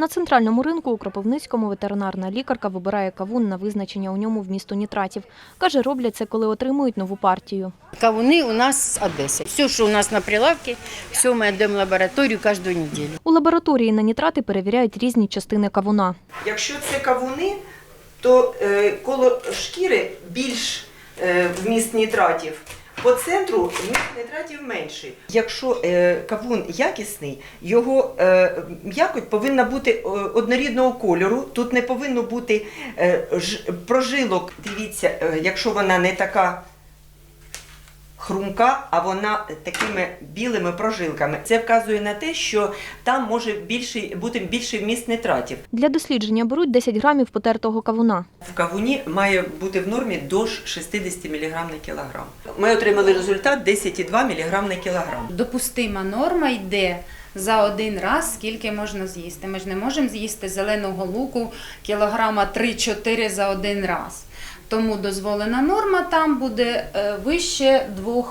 На центральному ринку у Кропивницькому ветеринарна лікарка вибирає кавун на визначення у ньому вмісту нітратів. Каже, роблять це, коли отримують нову партію. Кавуны у нас с Одессы. Все, что у нас на прилавке, все мы отдаем в лабораторию каждую неделю. У лабораторії на нітрати перевіряють різні частини кавуна. Якщо це кавуни, то е, коло шкіри більш е, вміст нітратів. По центру вміст нітратів менше. Якщо е, кавун якісний, його е, м'якоть повинна бути е, однорідного кольору. Тут не повинно бути ж, прожилок. Дивіться, якщо вона не така хрумка, а вона такими білими прожилками. Це вказує на те, що там може більший, бути більший вміст нітратів. Для дослідження беруть 10 грамів потертого кавуна. В кавуні має бути в нормі до 60 мг на кілограм. Ми отримали результат 10,2 мг на кілограм. Допустима норма йде за один раз, скільки можна з'їсти. Ми ж не можемо з'їсти зеленого луку кілограма 3-4 за один раз. Тому дозволена норма там буде е, вище 2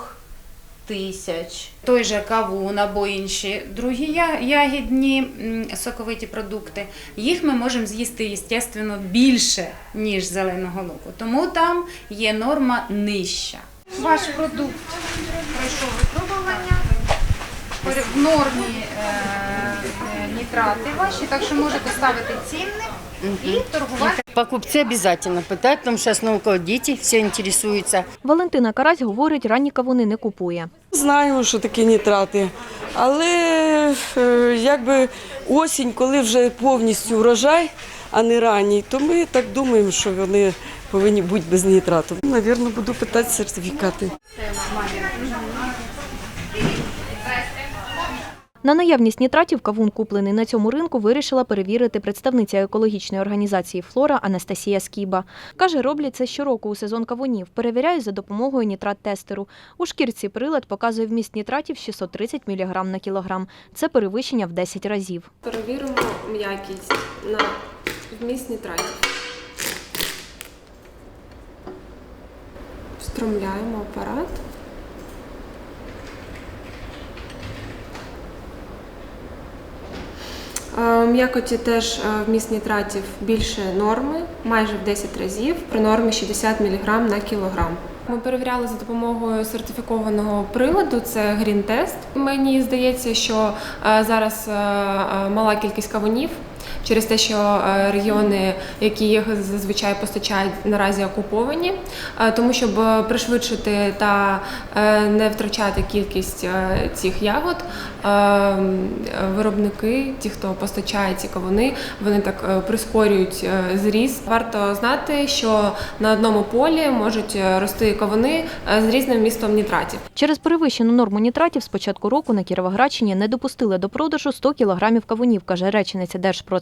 тисяч. Той же кавун або інші другі ягідні соковиті продукти, їх ми можемо з'їсти, звісно, більше, ніж зеленого луку. Тому там є норма нижча. Ваш продукт пройшов випробування. В нормі нітрати ваші, так що можете ставити цінник і торгувати. Покупцы обязательно пытают, потому что сейчас около дети все интересуются. Валентина Карась говорить, ранні кавуни не купує. Знаємо, що таке нітрати. Але е, якби осінь, коли вже повністю врожай, а не ранній, то ми так думаємо, що вони повинні бути без нітрату. Навірно, буду питати сертифікати. На наявність нітратів кавун, куплений на цьому ринку, вирішила перевірити представниця екологічної організації Флора Анастасія Скіба. Каже, роблять це щороку у сезон кавунів. Перевіряють за допомогою нітрат-тестеру. У шкірці прилад показує вміст нітратів 630 мг на кілограм. Це перевищення в 10 разів. Перевіримо м'якість на вміст нітратів. Встромляємо апарат. Е, М'якоті теж в вміст нітратів більше норми, майже в 10 разів, при нормі 60 мг на кілограм. Ми перевіряли за допомогою сертифікованого приладу, це грін-тест. Мені здається, що е, зараз е, е, мала кількість кавунів через те, що е, регіони, які їх зазвичай постачають, наразі окуповані. Е, Тому щоб е, пришвидшити та не втрачати кількість цих ягод, виробники, ті, хто постачає ці кавуни, вони так прискорюють зріст. Варто знати, що на одному полі можуть рости кавуни з різним містом нітратів. Через перевищену норму нітратів з початку року на Кіровоградщині не допустили до продажу 100 кілограмів кавунів, каже речениця Держпродспоживслужби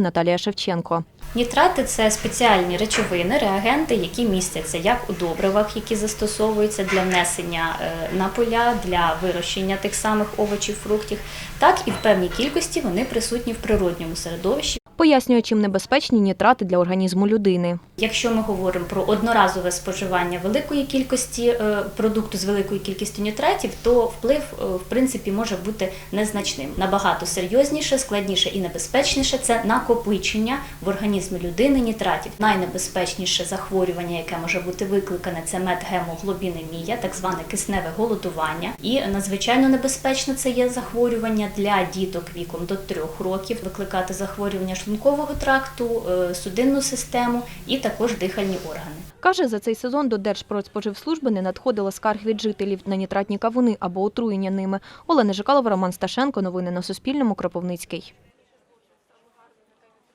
Наталія Шевченко. Нітрати це спеціальні речовини, реагенти, які містяться як у добривах, які застосовуються для внесення е, на поля, для вирощення тих самих овочів, фруктів, так і в певній кількості вони присутні в природньому середовищі. Пояснює, чим небезпечні нітрати для організму людини. Якщо ми говоримо про одноразове споживання великої кількості е, продукту з великою кількістю нітратів, то вплив е, в принципі може бути незначним. Набагато серйозніше, складніше і небезпечніше це накопичення в організмі людини нітратів. Найнебезпечніше захворювання, яке може бути викликане, це медгемоглобінемія, так зване кисневе голодування. І надзвичайно небезпечно це є захворювання для діток віком до 3 років, викликати захворювання шлункового тракту, е, судинну систему і також дихальні органи. Каже, за цей сезон до Держпродспоживслужби не надходило скарг від жителів на нітратні кавуни або отруєння ними. Олена Жикалова, Роман Сташенко. Новини на Суспільному. Кропивницький.